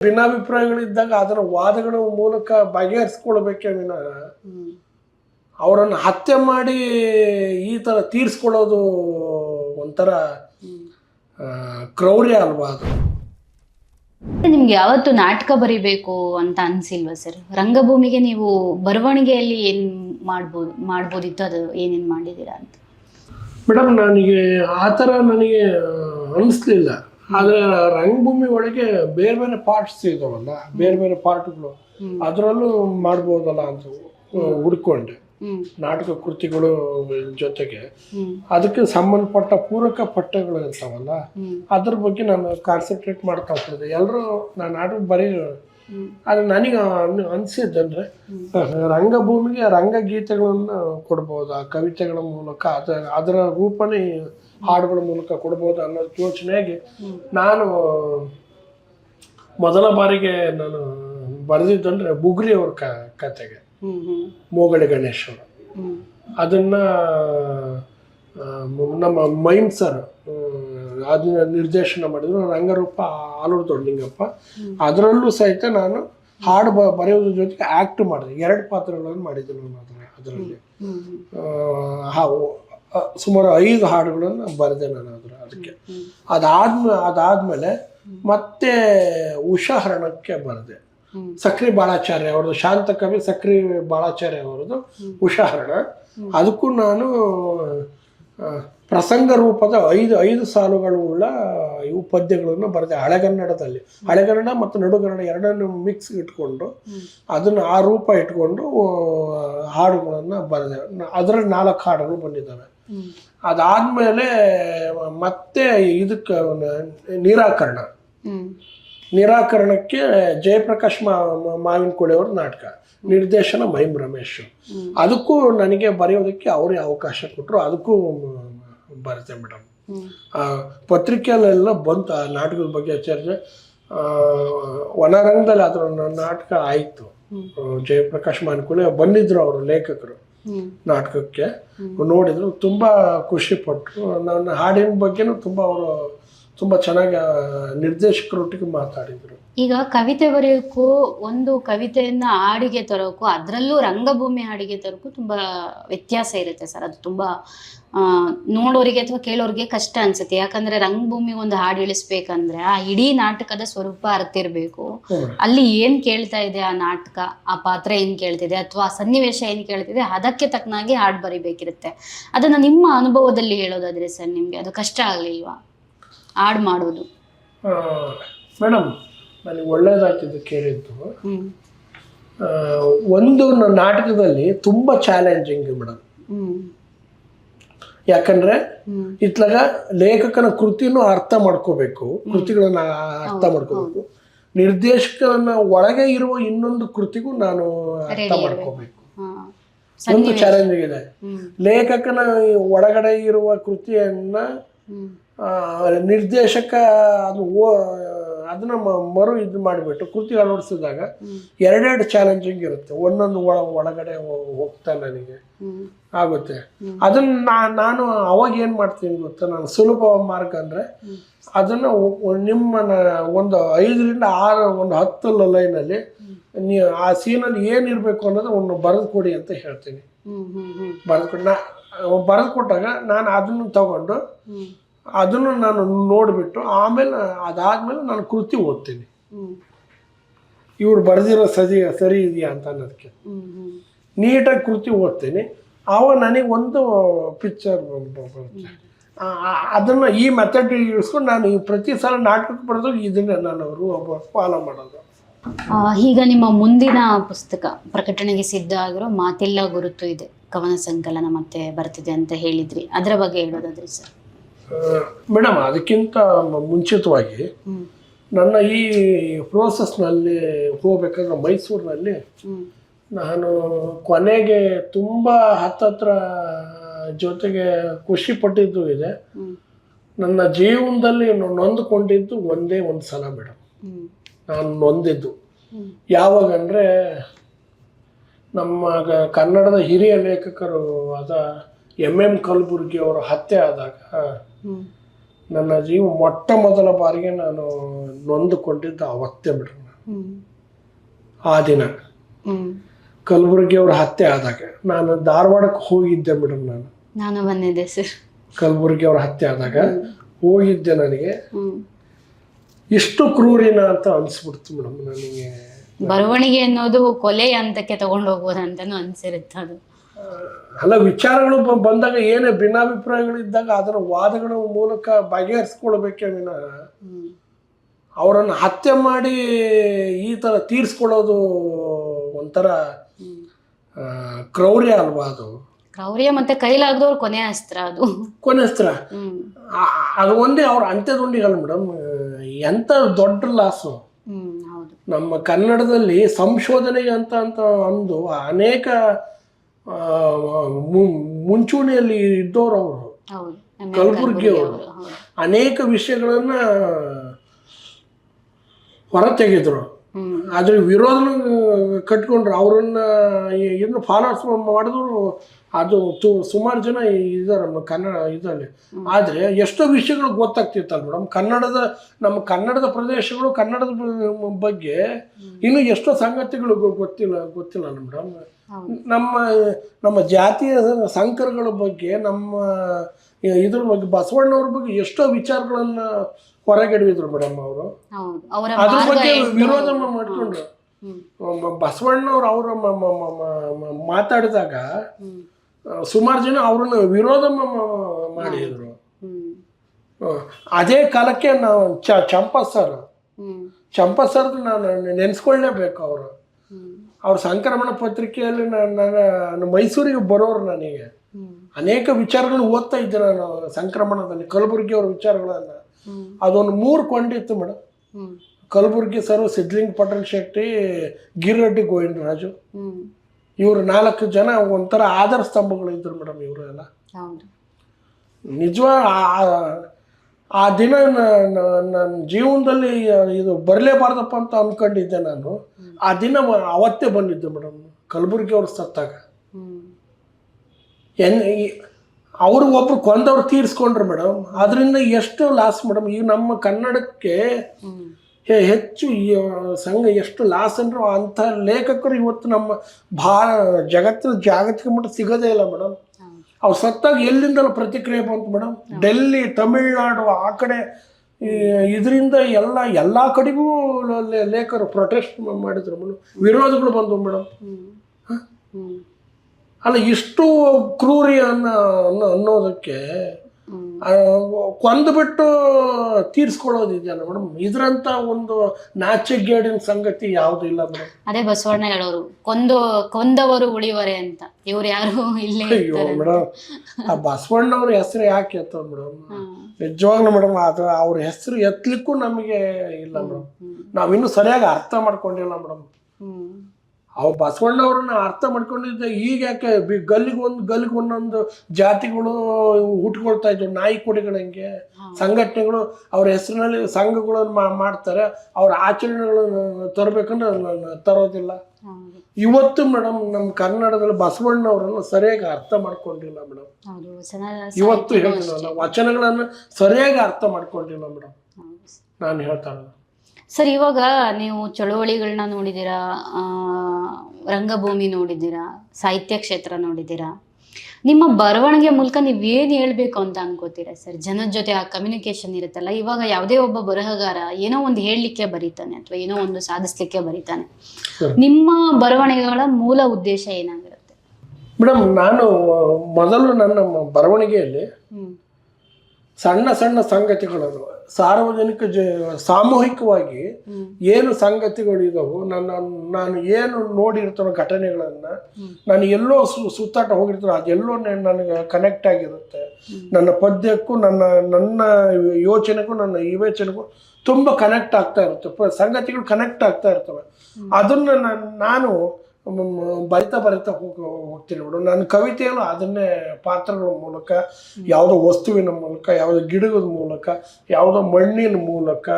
ಭಿನ್ನಾಭಿಪ್ರಾಯಗಳಿದ್ದಾಗ ಅದರ ವಾದಗಳ ಮೂಲಕ ಬಗೆಹರಿಸ್ಕೊಳ್ಬೇಕೇ ವಿನಃ ಅವರನ್ನು ಹತ್ಯೆ ಮಾಡಿ ಈ ಥರ ತೀರಿಸ್ಕೊಳ್ಳೋದು ಒಂಥರ ಕ್ರೌರ್ಯ ಅಲ್ವಾ ಅದು? ನಿಮ್ಗೆ ಯಾವತ್ತು ನಾಟಕ ಬರಿಬೇಕು ಅಂತ ಅನ್ಸಿಲ್ವಾ ಸರ್? ರಂಗಭೂಮಿಗೆ ನೀವು ಬರವಣಿಗೆಯಲ್ಲಿ ಏನ್ ಮಾಡ್ಬೋದು ಮಾಡ್ಬೋದಿತ್ತು? ಅದು ಏನೇನ್ ಮಾಡಿದೀರಾ ಅಂತ? ಮೇಡಮ್ ನನಗೆ ಆ ಥರ ನನಗೆ ಅನಿಸ್ಲಿಲ್ಲ. ಆದರೆ ರಂಗಭೂಮಿ ಒಳಗೆ ಬೇರೆ ಬೇರೆ ಪಾರ್ಟ್ಸ್ ಇದಾವಲ್ಲ ಬೇರೆ ಬೇರೆ ಪಾರ್ಟ್ಗಳು ಅದರಲ್ಲೂ ಮಾಡ್ಬೋದಲ್ಲ ಅಂತ ಹುಡ್ಕೊಂಡೆ. ನಾಟಕ ಕೃತಿಗಳು ಜೊತೆಗೆ. ಅದಕ್ಕೆ ಸಂಬಂಧಪಟ್ಟ ಪೂರಕ ಪಠ್ಯಗಳು ಇರ್ತಾವಲ್ಲ ಅದ್ರ ಬಗ್ಗೆ ನಾನು ಕಾನ್ಸಂಟ್ರೇಟ್ ಮಾಡ್ತಾ ಹೋಗ್ತಿದ್ದೆ ಎಲ್ಲರೂ ನಾನು ನಾಟಕ ಬರೀ ಆದ್ರೆ ಅದು ನನಗೆ ಅನ್- ಅನ್ಸಿದ್ದಂದ್ರೆ ರಂಗಭೂಮಿಗೆ ರಂಗಗೀತೆಗಳನ್ನು ಕೊಡ್ಬೋದು ಆ ಕವಿತೆಗಳ ಮೂಲಕ ಅದ ಅದರ ರೂಪನೇ ಹಾಡುಗಳ ಮೂಲಕ ಕೊಡ್ಬೋದು ಅನ್ನೋ ಯೋಚನೆಯಾಗಿ ನಾನು ಮೊದಲ ಬಾರಿಗೆ ನಾನು ಬರೆದಿದ್ದಂದ್ರೆ ಬುಗ್ರಿ ಅವ್ರ ಕ ಕತೆಗೆ. ಮೋಗಳಿ ಗಣೇಶ್ ಅವರು. ಅದನ್ನ ನಮ್ಮ ಮೈಮ್ ಸರ್ ಅದನ್ನ ನಿರ್ದೇಶನ ಮಾಡಿದ್ರು. ರಂಗರೂಪ ಆಲೂರು ದೊಡ್ಡಲಿಂಗಪ್ಪ. ಅದರಲ್ಲೂ ಸಹಿತ ನಾನು ಹಾಡು ಬ ಬರೆಯೋದ್ರ ಜೊತೆಗೆ ಆ್ಯಕ್ಟ್ ಮಾಡಿದೆ. ಎರಡು ಪಾತ್ರಗಳನ್ನು ಮಾಡಿದ್ದೆ ನಾನು ಅದರ ಅದರಲ್ಲಿ. ಹ್ಮ್ ಹ್ಮ್ ಆ, ಹಾ, ಓ- ಆ, ಸುಮಾರು ಐದು ಹಾಡುಗಳನ್ನು ಬರೆದೆ ನಾನು ಅದರ ಅದಕ್ಕೆ. ಅದಾದ್ಮೇಲೆ ಅದಾದಮೇಲೆ ಮತ್ತೆ ಉಷಾಹರಣಕ್ಕೆ ಬರೆದೆ. ಸಕ್ರಿ ಬಾಳಾಚಾರ್ಯ ಅವ್ರದ್ದು, ಶಾಂತ ಕವಿ ಸಕ್ರಿ ಬಾಳಾಚಾರ್ಯ ಅವ್ರದ್ದು ಉಷಾಹರಣ ಅದಕ್ಕೂ ನಾನು ಪ್ರಸಂಗ ರೂಪದ ಐದು ಐದು ಸಾಲುಗಳು ಉಳ್ಳ ಇವು ಪದ್ಯಗಳನ್ನು ಬರೆದೆ ಹಳೆಗನ್ನಡದಲ್ಲಿ. ಹಳೆಗನ್ನಡ ಮತ್ತು ನಡುಗನ್ನಡ ಎರಡನ್ನು ಮಿಕ್ಸ್ ಇಟ್ಕೊಂಡು ಅದನ್ನು ಆ ರೂಪ ಇಟ್ಕೊಂಡು ಹಾಡುಗಳನ್ನು ಬರೆದೆ. ಅದರಲ್ಲಿ ನಾಲ್ಕು ಹಾಡುಗಳು ಬಂದಿದ್ದಾವೆ. ಅದಾದಮೇಲೆ ಮತ್ತೆ ಇದಕ್ಕೆ ನಿರಾಕರಣ. ನಿರಾಕರಣಕ್ಕೆ ಜಯಪ್ರಕಾಶ್ ಮಾ ಮಾ- ಮಾವಿನಕೋಳಿ ಅವ್ರ ನಾಟಕ. ನಿರ್ದೇಶನ ಮಹಿಮ್ ರಮೇಶ್. ಅದಕ್ಕೂ ನನಗೆ ಬರೆಯೋದಕ್ಕೆ ಅವರೇ ಅವಕಾಶ ಕೊಟ್ಟರು ಅದಕ್ಕೂ ಬರುತ್ತೆ ಮೇಡಮ್. ಆ ಪತ್ರಿಕೆಯಲ್ಲೆಲ್ಲ ಬಂತು ಆ ನಾಟಕದ ಬಗ್ಗೆ ಚರ್ಚೆ. ಒಣರಂಗದಲ್ಲಿ ವನರಂಗದಲ್ಲಿ ಅದರ ನಾಟಕ ಆಯಿತು. ಜಯಪ್ರಕಾಶ್ ಮಾವಿನಕೋಳಿ ಬಂದಿದ್ರು ಅವರು ಲೇಖಕರು. ನಾಟಕಕ್ಕೆ. ನೋಡಿದ್ರು ತುಂಬ ಖುಷಿ ಪಟ್ಟರು ನನ್ನ ಹಾಡಿನ ಬಗ್ಗೆನೂ ತುಂಬ ಅವರು ತುಂಬ ಚೆನ್ನಾಗಿ ನಿರ್ದೇಶಕರೊಟ್ಟಿಗೆ ಮಾತಾಡಿದರು. ಈಗ ಕವಿತೆ ಬರೆಯೋಕ್ಕೂ ಒಂದು ಕವಿತೆಯನ್ನ ಹಾಡಿಗೆ ತರೋಕ್ಕೂ ಅದರಲ್ಲೂ ರಂಗಭೂಮಿ ಹಾಡಿಗೆ ತರೋಕ್ಕೂ ತುಂಬಾ ವ್ಯತ್ಯಾಸ ಇರುತ್ತೆ ಸರ್. ಅದು ತುಂಬಾ ನೋಡೋರಿಗೆ ಅಥವಾ ಕೇಳೋರಿಗೆ ಕಷ್ಟ ಅನ್ಸುತ್ತೆ. ಯಾಕಂದ್ರೆ ರಂಗಭೂಮಿ ಒಂದು ಹಾಡು ಇಳಿಸ್ಬೇಕಂದ್ರೆ ಆ ಇಡೀ ನಾಟಕದ ಸ್ವರೂಪ ಅರ್ತಿರ್ಬೇಕು ಅಲ್ಲಿ ಏನ್ ಕೇಳ್ತಾ ಇದೆ ಆ ನಾಟಕ? ಆ ಪಾತ್ರ ಏನ್ ಕೇಳ್ತಿದೆ? ಅಥವಾ ಆ ಸನ್ನಿವೇಶ ಏನ್ ಕೇಳ್ತಿದೆ? ಅದಕ್ಕೆ ತಕ್ಕನಾಗಿ ಹಾಡು ಬರಿಬೇಕಿರುತ್ತೆ. ಅದನ್ನ ನಿಮ್ಮ ಅನುಭವದಲ್ಲಿ ಹೇಳೋದಾದ್ರೆ ಸರ್ ನಿಮ್ಗೆ ಅದು ಕಷ್ಟ ಆಗ್ಲಿಲ್ವಾ? ಹಾಡು ಮಾಡೋದು. ಮೇಡಮ್ ನನಗೆ ಒಳ್ಳೇದಾಗ್ತಿದ್ದು ಕೇಳಿದ್ದು. ಒಂದು ನಾಟಕದಲ್ಲಿ ತುಂಬ ಚಾಲೆಂಜಿಂಗ್ ಮೇಡಮ್ ಯಾಕಂದ್ರೆ ಇತ್ಲಾಗ ಲೇಖಕನ ಕೃತಿನೂ ಅರ್ಥ ಮಾಡ್ಕೋಬೇಕು ಕೃತಿಗಳನ್ನ ಅರ್ಥ ಮಾಡ್ಕೋಬೇಕು. ನಿರ್ದೇಶಕನ ಒಳಗೆ ಇರುವ ಇನ್ನೊಂದು ಕೃತಿಗೂ ನಾನು ಅರ್ಥ ಮಾಡ್ಕೋಬೇಕು. ಒಂದು ಚಾಲೆಂಜಿಂಗ್ ಇದೆ. ಲೇಖಕನ ಒಳಗಡೆ ಇರುವ ಕೃತಿಯನ್ನ ನಿರ್ದೇಶಕ ಅದು ಓ ಅದನ್ನ ಮ- ಮರು ಇದು ಮಾಡಿಬಿಟ್ಟು ಕೃತಿ ಅಳವಡಿಸಿದಾಗ ಎರಡೆರಡು ಚಾಲೆಂಜಿಂಗ್ ಇರುತ್ತೆ. ಒಂದೊಂದು ಒಳ ಒಳಗಡೆ ಹೋಗ್ತಾ ನನಗೆ. ಆಗುತ್ತೆ. ಅದನ್ನ ನಾ- ನಾನು ಅವಾಗ ಏನು ಮಾಡ್ತೀನಿ ಗೊತ್ತಾ? ನಾನು ಸುಲಭ ಮಾರ್ಗ ಅಂದರೆ ಅದನ್ನು ನಿಮ್ಮ ನ- ಒಂದು ಐದರಿಂದ ಆರು ಒಂದು ಹತ್ತು ಲೈನಲ್ಲಿ ನೀವು ಆ ಸೀನಲ್ಲಿ ಏನಿರಬೇಕು ಅನ್ನೋದು ಒಂದು ಬರೆದು ಕೊಡಿ ಅಂತ ಹೇಳ್ತೀನಿ. ಬರೆದು ಕೊಡಿ ನಾ ಬರೆದು ಕೊಟ್ಟಾಗ ನಾನು ಅದನ್ನು ತಗೊಂಡು ಅದನ್ನು ನಾನು ನೋಡಿಬಿಟ್ಟು ಆಮೇಲೆ ಅದಾದಮೇಲೆ ನಾನು ಕೃತಿ ಓದ್ತೀನಿ. ಹ್ಮ್. ಇವ್ರು ಬರೆದಿರೋ ಸರಿ ಸರಿ ಇದೆಯಾ ಅಂತ ಅನ್ನೋದಕ್ಕೆ. ನೀಟಾಗಿ ಕೃತಿ ಓದ್ತೀನಿ. ಆವಾಗ ನನಗೆ ಒಂದು ಪಿಕ್ಚರ್ ಬರುತ್ತೆ. ಅದನ್ನು ಈ ಮೆಥಡ್ ಇಳಿಸ್ಕೊಂಡು ನಾನು ಈ ಪ್ರತಿ ಸಲ ನಾಟಕಕ್ಕೆ ಬರೋದು ಇದನ್ನೇ ನಾನು ಅವರು ಫಾಲೋ ಮಾಡೋದು. ಆ, ಈಗ ನಿಮ್ಮ ಮುಂದಿನ ಪುಸ್ತಕ ಪ್ರಕಟಣೆಗೆ ಸಿದ್ಧ ಆಗಿರೋ ಮಾತೆಲ್ಲ ಗುರುತು ಇದೆ. ಕವನ ಸಂಕಲನ ಮತ್ತೆ ಬರ್ತಿದೆ ಅಂತ ಹೇಳಿದ್ರಿ. ಅದರ ಬಗ್ಗೆ ಹೇಳೋದಾದ್ರಿ ಸರ್. ಮೇಡಮ್ ಅದಕ್ಕಿಂತ ಮುಂಚಿತವಾಗಿ ನನ್ನ ಈ ಪ್ರೋಸೆಸ್ನಲ್ಲಿ ಹೋಗ್ಬೇಕಾದ್ರೆ ಮೈಸೂರಿನಲ್ಲಿ ನಾನು ಕೊನೆಗೆ ತುಂಬ ಹತ್ತತ್ರ ಜೊತೆಗೆ ಖುಷಿ ಪಟ್ಟಿದ್ದು ಇದೆ. ನನ್ನ ಜೀವನದಲ್ಲಿ ನೊಂದ್ಕೊಂಡಿದ್ದು ಒಂದೇ ಒಂದು ಸಲ ಮೇಡಮ್. ನಾನು ನೊಂದಿದ್ದು. ಯಾವಾಗಂದ್ರೆ ನಮ್ಮ ಕನ್ನಡದ ಹಿರಿಯ ಲೇಖಕರು ಆದ ಎಂ ಎಂ ಕಲಬುರ್ಗಿ ಅವರು ಹತ್ಯೆ ಆದಾಗ ನನ್ನ ಜೀವ ಮೊಟ್ಟ ಮೊದಲ ಬಾರಿಗೆ ನಾನು ನೊಂದುಕೊಂಡಿದ್ದು ಅವತ್ತೇ ಬಿಡ್ರಿ ಆ ದಿನ. ಹ್ಮ್ ಕಲಬುರಗಿ ಅವ್ರ ಹತ್ಯೆ ಆದಾಗ. ನಾನು ಧಾರವಾಡಕ್ಕೆ ಹೋಗಿದ್ದೆ ಮೇಡಮ್ ನಾನು. ನಾನು ಬಂದಿದ್ದೆ ಸರ್ ಕಲಬುರಗಿ ಅವ್ರ ಹತ್ಯೆ ಆದಾಗ ಹೋಗಿದ್ದೆ ನನಗೆ. ಇಷ್ಟು ಎಷ್ಟು ಕ್ರೂರಿನ ಅಂತ ಅನಿಸ್ಬಿಡ್ತು ಮೇಡಮ್ ನನಗೆ. ಬರವಣಿಗೆ ಅನ್ನೋದು ಕೊಲೆ ಹಂತಕ್ಕೆ ತಗೊಂಡು ಹೋಗ್ಬೋದಂತಾನು ಅನ್ಸಿರುತ್ತೆ ಅದು. ಅಲ್ಲ ವಿಚಾರಗಳು ಬಂದಾಗ ಏನೇ ಭಿನ್ನಾಭಿಪ್ರಾಯಗಳಿದ್ದಾಗ ಅದರ ವಾದಗಳ ಮೂಲಕ ಬಗೆಹರಿಸ್ಕೊಳ್ಬೇಕೇ ವಿನ ಅವರನ್ನು ಹತ್ಯೆ ಮಾಡಿ ಈ ಥರ ತೀರಿಸ್ಕೊಳ್ಳೋದು ಒಂಥರ ಕ್ರೌರ್ಯ ಅಲ್ವಾ ಅದು? ಕ್ರೌರ್ಯ ಮತ್ತೆ ಕೈಲಾಗದವ್ರು ಕೊನೆ ಅಸ್ತ್ರ ಅದು. ಕೊನೆ ಅಸ್ತ್ರ. ಅದು ಒಂದೇ ಅವ್ರ ಅಂತ್ಯದೊಂದಿಗಲ್ಲ ಮೇಡಮ್. ಎಂತ ದೊಡ್ಡ ಲಾಸು ನಮ್ಮ ಕನ್ನಡದಲ್ಲಿ ಸಂಶೋಧನೆಗೆ ಅಂತ ಅಂತ ಅಂದು ಅನೇಕ ಮುಂಚೂಣಿಯಲ್ಲಿ ಇದ್ದವರು ಅವರು. ಹೌದು ಕಲಬುರ್ಗಿ ಹೌದು. ಅನೇಕ ವಿಷಯಗಳನ್ನು ಹೊರ ತೆಗೆದ್ರು ಹ್ಮ್ ಅದ್ರ ವಿರೋಧನ ಕಟ್ಕೊಂಡ್ರು. ಅವ್ರನ್ನ ಏನು ಫಾಲೋಸ್ ಮಾಡಿದ್ರು ಅದು ತು ಸುಮಾರು ಜನ ಇದ್ದಾರೆ ನಮ್ಮ ಕನ್ನಡ ಇದರಲ್ಲಿ. ಆದರೆ ಎಷ್ಟೋ ವಿಷಯಗಳು ಗೊತ್ತಾಗ್ತಿತ್ತಲ್ಲ ಮೇಡಮ್. ಕನ್ನಡದ ನಮ್ಮ ಕನ್ನಡದ ಪ್ರದೇಶಗಳು ಕನ್ನಡದ ಬಗ್ಗೆ ಇನ್ನು ಎಷ್ಟೋ ಸಂಗತಿಗಳು ಗೊತ್ತಿಲ್ಲ ಗೊತ್ತಿಲ್ಲ ಮೇಡಮ್. ನಮ್ಮ ನಮ್ಮ ಜಾತಿಯ ಸಂಕರಗಳ ಬಗ್ಗೆ ನಮ್ಮ ಇದ್ರ ಬಗ್ಗೆ ಬಸವಣ್ಣವ್ರ ಬಗ್ಗೆ ಎಷ್ಟೋ ವಿಚಾರಗಳನ್ನ ಹೊರಗೆಡವಿದ್ರು ಮೇಡಮ್ ಅವರು. ಹೌದು ಅವರ ಅದ್ರ ಬಗ್ಗೆ? ವಿರೋಧ ಮಾಡ್ಕೊಂಡ್ರು. ಬಸವಣ್ಣವ್ರು ಅವರ ಮಾತಾಡಿದಾಗ ಸುಮಾರು ಜನ ಅವ್ರನ್ನ ವಿರೋಧ ಮಾಡಿದ್ರು. ಅದೇ ಕಾಲಕ್ಕೆ ನಾವು ಚ ಚಂಪಾ ಸರ್ ಚಂಪ ಸರ್ ನಾನು ನೆನೆಸ್ಕೊಳ್ಳೇಬೇಕು ಅವರು. ಅವ್ರ ಸಂಕ್ರಮಣ ಪತ್ರಿಕೆಯಲ್ಲಿ ನಾನು ಮೈಸೂರಿಗೆ ಬರೋರು ನನಗೆ. ಅನೇಕ ವಿಚಾರಗಳು ಓದ್ತಾ ಇದ್ದೆ ನಾನು ಸಂಕ್ರಮಣದಲ್ಲಿ ಕಲಬುರಗಿ ಅವ್ರ ವಿಚಾರಗಳನ್ನು. ಅದೊಂದು ಮೂರು ಕೊಂಡಿತ್ತು ಮೇಡಮ್ ಕಲಬುರ್ಗಿ ಸರ್ ಸಿದ್ಲಿಂಗ್ ಪಟೇಲ್ ಶೆಟ್ಟಿ ಗಿರಿರೆಡ್ಡಿ ಗೋವಿಂದರಾಜು. ರಾಜು ಇವರು ನಾಲ್ಕು ಜನ ಒಂಥರ ಆಧಾರ ಸ್ತಂಭಗಳು ಇದ್ರು ಮೇಡಮ್ ಇವರು ಎಲ್ಲ. ನಿಜವಾ ಆ ದಿನ ನನ್ನ ಜೀವನದಲ್ಲಿ ಇದು ಬರಲೇಬಾರ್ದಪ್ಪ ಅಂತ ಅನ್ಕೊಂಡಿದ್ದೆ ನಾನು. ಆ ದಿನ ಅವತ್ತೇ ಬಂದಿದ್ದೆ ಮೇಡಮ್ ಕಲಬುರ್ಗಿ ಅವ್ರು ಸತ್ತಾಗ. ಹ್ಮ್. ಎನ್ ಅವರು ಒಬ್ರು ಕೊಂದವ್ರು ತೀರಿಸ್ಕೊಂಡ್ರು ಮೇಡಮ್. ಅದರಿಂದ ಎಷ್ಟು ಲಾಸ್ ಮೇಡಮ್ ಈಗ ನಮ್ಮ ಕನ್ನಡಕ್ಕೆ ಹೆಚ್ಚು ಈ ಸಂಘ ಎಷ್ಟು ಲಾಸ್ ಅಂದ್ರೆ ಅಂಥ ಲೇಖಕರು ಇವತ್ತು ನಮ್ಮ ಭಾ ಜಗತ್ತಿನ ಜಾಗತಿಕ ಮಟ್ಟ ಸಿಗೋದೇ ಇಲ್ಲ ಮೇಡಮ್. ಅವ್ರು ಸತ್ತಾಗ ಎಲ್ಲಿಂದಲೂ ಪ್ರತಿಕ್ರಿಯೆ ಬಂತು ಮೇಡಮ್. ಡೆಲ್ಲಿ ತಮಿಳ್ನಾಡು ಆ ಕಡೆ ಇದರಿಂದ ಎಲ್ಲ ಎಲ್ಲ ಕಡೆಗೂ ಲೇಖರು ಲೇಖಕರು ಪ್ರೊಟೆಸ್ಟ್ ಮಾಡಿದ್ರು ಮೇಡಮ್. ವಿರೋಧಗಳು ಬಂದವು ಮೇಡಮ್. ಅಲ್ಲ ಇಷ್ಟು ಕ್ರೂರಿ ಅನ್ನೋ ಅನ್ನೋ- ಅನ್ನೋದಕ್ಕೆ ಕೊಂದುಬಿಟ್ಟು ತೀರಿಸ್ಕೊಳ್ಳೋದಿದೆಯಲ್ಲ ಮೇಡಮ್? ಇದ್ರಂತ ಒಂದು ನಾಚಿಗೇಡಿನ ಸಂಗತಿ ಯಾವುದು ಇಲ್ಲ ಮೇಡಮ್? ಅದೇ ಬಸವಣ್ಣ ಹೇಳೋರು ಕೊಂದು ಕೊಂದವರು ಉಳಿವರೆ ಅಂತ. ಇವ್ರು ಯಾರು ಇಲ್ಲೇ ಅಯ್ಯೋ ಮೇಡಮ್ ಆ ಬಸವಣ್ಣವ್ರ ಹೆಸರು ಯಾಕೆ ಎತ್ತ ಮೇಡಮ್? ನಿಜವಾಗ್ಲೂ ಮೇಡಮ್ ಅದು ಅವ್ರ ಹೆಸರು ಎತ್ತಲಿಕ್ಕೂ ನಮಗೆ ಇಲ್ಲ ಮೇಡಮ್. ನಾವಿನ್ನೂ ಸರಿಯಾಗಿ ಅರ್ಥ ಮಾಡ್ಕೊಂಡಿಲ್ಲ ಮೇಡಮ್. ಅವ್ ಬಸವಣ್ಣವ್ರನ್ನ ಅರ್ಥ ಮಾಡ್ಕೊಂಡಿದ್ದೆ. ಈಗ ಯಾಕೆ ಗಲ್ಲಿಗೆ ಒಂದು ಗಲ್ಲಿಗೆ ಒಂದೊಂದು ಜಾತಿಗಳು ಹುಟ್ಕೊಳ್ತಾ ಇದ್ವು. ನಾಯಿ ಕೊಡಿಗಳು ಹಂಗೆ? ಸಂಘಟನೆಗಳು ಅವ್ರ ಹೆಸರಿನಲ್ಲಿ ಸಂಘಗಳನ್ನು ಮಾ- ಮಾಡ್ತಾರೆ. ಅವ್ರ ಆಚರಣೆಗಳನ್ನು ತರಬೇಕಂದ್ರೆ ನಾನು ತರೋದಿಲ್ಲ. ಇವತ್ತು ಮೇಡಮ್ ನಮ್ಮ ಕನ್ನಡದಲ್ಲಿ ಬಸವಣ್ಣವರನ್ನು ಸರಿಯಾಗಿ ಅರ್ಥ ಮಾಡ್ಕೊಂಡಿಲ್ಲ ಮೇಡಮ್ ಇವತ್ತು ಹೇಳ್ತೀನಲ್ಲ ವಚನಗಳನ್ನು ಸರಿಯಾಗಿ ಅರ್ಥ ಮಾಡ್ಕೊಂಡಿಲ್ಲ ಮೇಡಮ್ ನಾನು ಹೇಳ್ತಾ ಸರ್ ಇವಾಗ ನೀವು ಚಳುವಳಿಗಳನ್ನ ನೋಡಿದ್ದೀರಾ? ರಂಗಭೂಮಿ ನೋಡಿದ್ದೀರಾ? ಸಾಹಿತ್ಯ ಕ್ಷೇತ್ರ ನೋಡಿದ್ದೀರಾ? ನಿಮ್ಮ ಬರವಣಿಗೆ ಮೂಲಕ ನೀವು ಏನು ಹೇಳಬೇಕು ಅಂತ ಅನ್ಕೋತೀರಾ ಸರ್? ಜನದ ಜೊತೆ ಆ ಕಮ್ಯುನಿಕೇಶನ್ ಇರುತ್ತಲ್ಲ ಇವಾಗ ಯಾವುದೇ ಒಬ್ಬ ಬರಹಗಾರ ಏನೋ ಒಂದು ಹೇಳಲಿಕ್ಕೆ ಬರೀತಾನೆ ಅಥವಾ ಏನೋ ಒಂದು ಸಾಧಿಸ್ಲಿಕ್ಕೆ ಬರೀತಾನೆ. ನಿಮ್ಮ ಬರವಣಿಗೆಗಳ ಮೂಲ ಉದ್ದೇಶ ಏನಾಗಿರುತ್ತೆ? ಮೇಡಮ್ ನಾನು ಮೊದಲು ನನ್ನ ಬರವಣಿಗೆಯಲ್ಲಿ ಹ್ಮ್. ಸಣ್ಣ ಸಣ್ಣ ಸಂಗತಿಗಳನ್ನು ಸಾರ್ವಜನಿಕ ಜ, ಸಾಮೂಹಿಕವಾಗಿ ಏನು ಸಂಗತಿಗಳು ಇದಾವೋ, ನನ್ನ, ನಾನು ಏನು ನೋಡಿರ್ತಾನೋ ಘಟನೆಗಳನ್ನು. ನಾನು ಎಲ್ಲೋ ಸು, ಸುತ್ತಾಟ ಹೋಗಿರ್ತಾನೋ, ಅದೆಲ್ಲೋ ನನಗೆ ಕನೆಕ್ಟ್ ಆಗಿರುತ್ತೆ. ನನ್ನ ಪದ್ಯಕ್ಕೂ, ನನ್ನ ನನ್ನ ಯೋಚನೆಗೂ, ನನ್ನ ವಿವೇಚನೆಗೂ ತುಂಬ ಕನೆಕ್ಟ್ ಆಗ್ತಾ ಇರುತ್ತೆ. ಸಂಗತಿಗಳು ಕನೆಕ್ಟ್ ಆಗ್ತಾ ಇರ್ತವೆ. ಅದನ್ನು ನಾನು ಬರಿತಾ ಬರಿತಾ ಹೋಗಿ ಹೋಗ್ತೀನಿ ನೋಡು. ನನ್ನ ಕವಿತೆಯಲ್ಲೂ ಅದನ್ನೇ ಪಾತ್ರಗಳ ಮೂಲಕ ಯಾವುದೋ ವಸ್ತುವಿನ ಮೂಲಕ ಯಾವುದೋ ಗಿಡದ ಮೂಲಕ ಯಾವುದೋ ಮಣ್ಣಿನ ಮೂಲಕ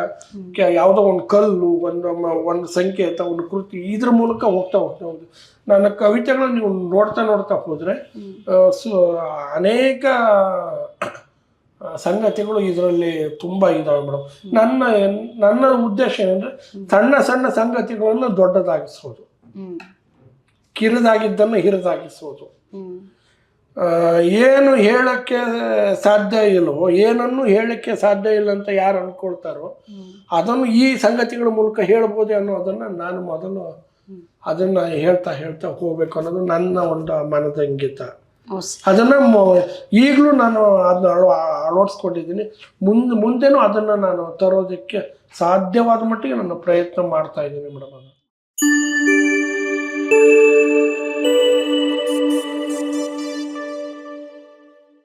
ಯಾವುದೋ ಒಂದು ಕಲ್ಲು ಒಂದು ಒಂದು ಸಂಕೇತ ಒಂದು ಕೃತಿ ಇದ್ರ ಮೂಲಕ ಹೋಗ್ತಾ ಹೋಗ್ತಾ ಹೋದ್ರು ನನ್ನ ಕವಿತೆಗಳನ್ನ ನೀವು ನೋಡ್ತಾ ನೋಡ್ತಾ ಹೋದರೆ ಸೊ ಅನೇಕ ಸಂಗತಿಗಳು ಇದರಲ್ಲಿ ತುಂಬ ಇದಾವೆ ಮೇಡಮ್ ನನ್ನ ನನ್ನ ಉದ್ದೇಶ ಏನಂದರೆ ಸಣ್ಣ ಸಣ್ಣ ಸಂಗತಿಗಳನ್ನು ದೊಡ್ಡದಾಗಿಸೋದು ಕಿರಿದಾಗಿದ್ದನ್ನು ಹಿರಿದಾಗಿಸೋದು ಏನು ಹೇಳಕ್ಕೆ ಸಾಧ್ಯ ಇಲ್ಲವೋ ಏನನ್ನು ಹೇಳಕ್ಕೆ ಸಾಧ್ಯ ಇಲ್ಲ ಅಂತ ಯಾರು ಅನ್ಕೊಳ್ತಾರೋ ಅದನ್ನು ಈ ಸಂಗತಿಗಳ ಮೂಲಕ ಹೇಳ್ಬೋದು ಅನ್ನೋದನ್ನು ನಾನು ಮೊದಲು ಅದನ್ನ ಹೇಳ್ತಾ ಹೇಳ್ತಾ ಹೋಗ್ಬೇಕು ಅನ್ನೋದು ನನ್ನ ಒಂದು ಮನದ ಇಂಗಿತ ಅದನ್ನ ಈಗಲೂ ನಾನು ಅದನ್ನ ಅಳ ಅಳವಡಿಸ್ಕೊಂಡಿದ್ದೀನಿ. ಮುಂದೆ ಮುಂದೆನೂ ಅದನ್ನ ನಾನು ತರೋದಕ್ಕೆ ಸಾಧ್ಯವಾದ ಮಟ್ಟಿಗೆ ನಾನು ಪ್ರಯತ್ನ ಮಾಡ್ತಾ ಇದ್ದೀನಿ ಮೇಡಮ್. ಅದು